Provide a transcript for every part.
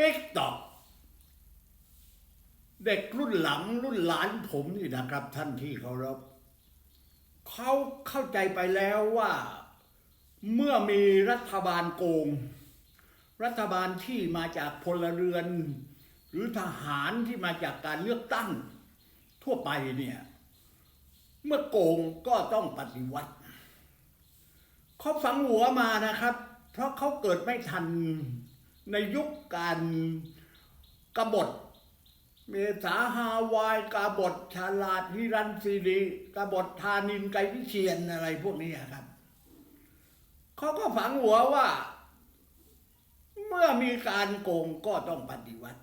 ติ๊กตอกเด็กรุ่นหลังรุ่นหลานผมนี่นะครับ ท่านที่เคารพเขาเข้าใจไปแล้วว่า เมื่อมีรัฐบาลโกง รัฐบาลที่มาจากพลเรือน หรือทหารที่มาจากการเลือกตั้ง ทั่วไปเนี่ย เมื่อโกงก็ต้องปฏิวัติเขาฝังหัวมานะครับ เพราะเขาเกิดไม่ทัน ในยุคการกบฏ เมษาฮาวายกบฏชาลาดฮิรันซีรีกบฏธานินไกวิเชียนอะไรพวกนี้ครับเขาก็ฝังหัวว่า เมื่อมีการโกงก็ต้องปฏิวัติ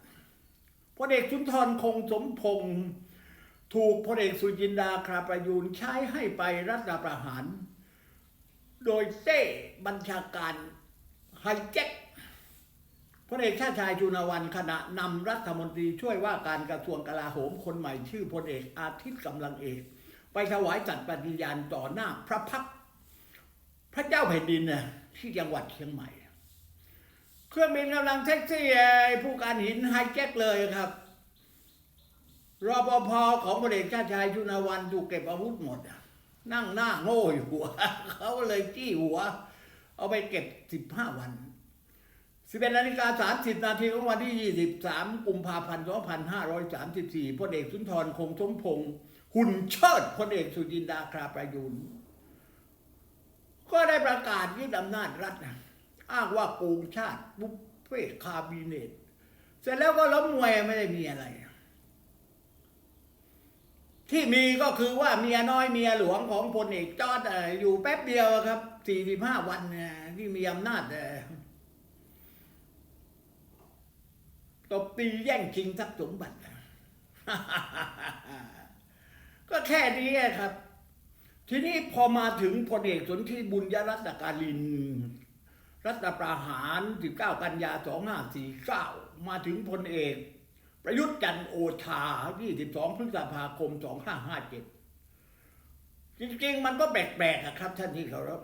พลเอกสุนทรคงสมพงษ์ถูกพลเอกสุจินดาคราประยูนใช้ให้ไปรัฐประหาร โดยเต้บัญชาการไฮแจ็ค พลเอกชาติชายจุนวันขณะนำรัฐมนตรีช่วยว่าการกระทรวงกลาโหมคนใหม่ชื่อพลเอกอาทิตย์กำลังเอก ไปถวายสัตย์ปฏิญาณต่อหน้าพระพักพระเจ้าแผ่นดินน่ะที่จังหวัดเชียงใหม่ เครื่องบินกำลังแท็กซี่ผู้การหินไฮแจ็คเลยครับรปภของพลเอกชาติชายชุนวันถูกเก็บอาวุธหมด นั่งหน้าโง่อยู่หัวเขาเลยจี้หัว เอาไปเก็บสิบห้าวัน สิบเอ็ดนาฬิกาสามสิบนาทีของวันที่ยี่สิบสามกุมภาพันธ์สองพันห้าร้อยสามสิบสี่พลเอกสุนทรคงสมพงษ์หุ่นเชิดพลเอกสุจินดาคราประยูนก็ได้ประกาศยึดอำนาจรัฐนะอ้างว่าโกงชาติบุฟเฟ่คาบิเนต เสร็จแล้วก็ล้มมวยไม่ได้มีอะไร ที่มีก็คือว่าเมียน้อยเมียหลวงของพลเอกจอดอยู่แป๊บเดียวครับสี่สิบห้าวันที่มีอำนาจอะ ตบตีแย่งชิงทรัพย์สมบัติ ก็แค่นี้ครับ ทีนี้พอมาถึงพลเอกสนธิบุญยรัตนการิน รัฐประหาร 19 กันยา 2549 มาถึงพลเอก ประยุทธ์จันโอชา 22 พฤษภาคม 2557 จริงๆ มันก็แปลกๆอะครับท่านที่เคารพ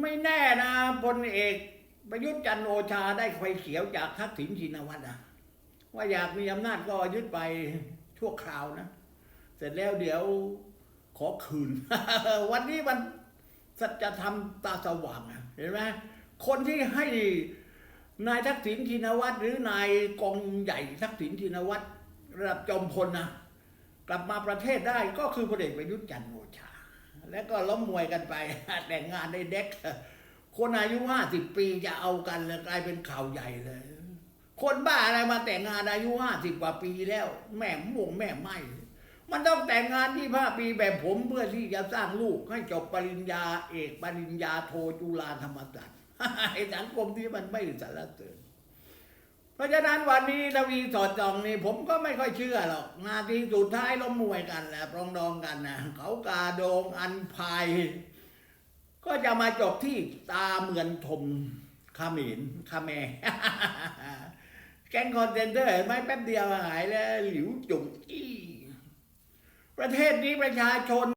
ไม่แน่นะพลเอก ประยุทธ์จันโอชาได้ไฟเขียวจากทักษิณชินวัตรอะ ว่าอยากมีอำนาจก็ยึดไปชั่วคราวนะ เสร็จแล้วเดี๋ยวขอคืน วันนี้มันสัจธรรมตาสว่างเห็นไหมคนที่ให้นายทักษิณชินวัตรหรือนายกองใหญ่ทักษิณชินวัตรระดับจอมพลนะกลับมาประเทศได้ก็คือพลเอกประยุทธ์จันทร์โอชา แล้วก็ล้มมวยกันไป แต่งงานในเด็ก คนอายุห้าสิบปีจะเอากันแล้วกลายเป็นข่าวใหญ่เลย คนบ้าอะไรมาแต่งงานอายุห้าสิบกว่าปีแล้ว แม่ม่วงแม่ไหมมันต้องแต่งงานที่ห้าปีแบบผมเพื่อที่จะสร้างลูกให้จบปริญญาเอกปริญญาโทจุฬาธรรมศาสตร์ไอ้สังคมที่มันไม่สารเสริญเพราะฉะนั้นวันนี้ทวีสอดจองนี่ผมก็ไม่ค่อยเชื่อหรอกนาทีสุดท้ายล้มมวยกันแหละปรองดองกันนะเขากาโดงอันพายก็จะมาจบที่ตาเหมือนทมขมินขแม แก๊งคอนเทนเตอร์เห็นไหมแป๊บเดียวหายแล้วหลิวจุงอี้ประเทศนี้ประชาชน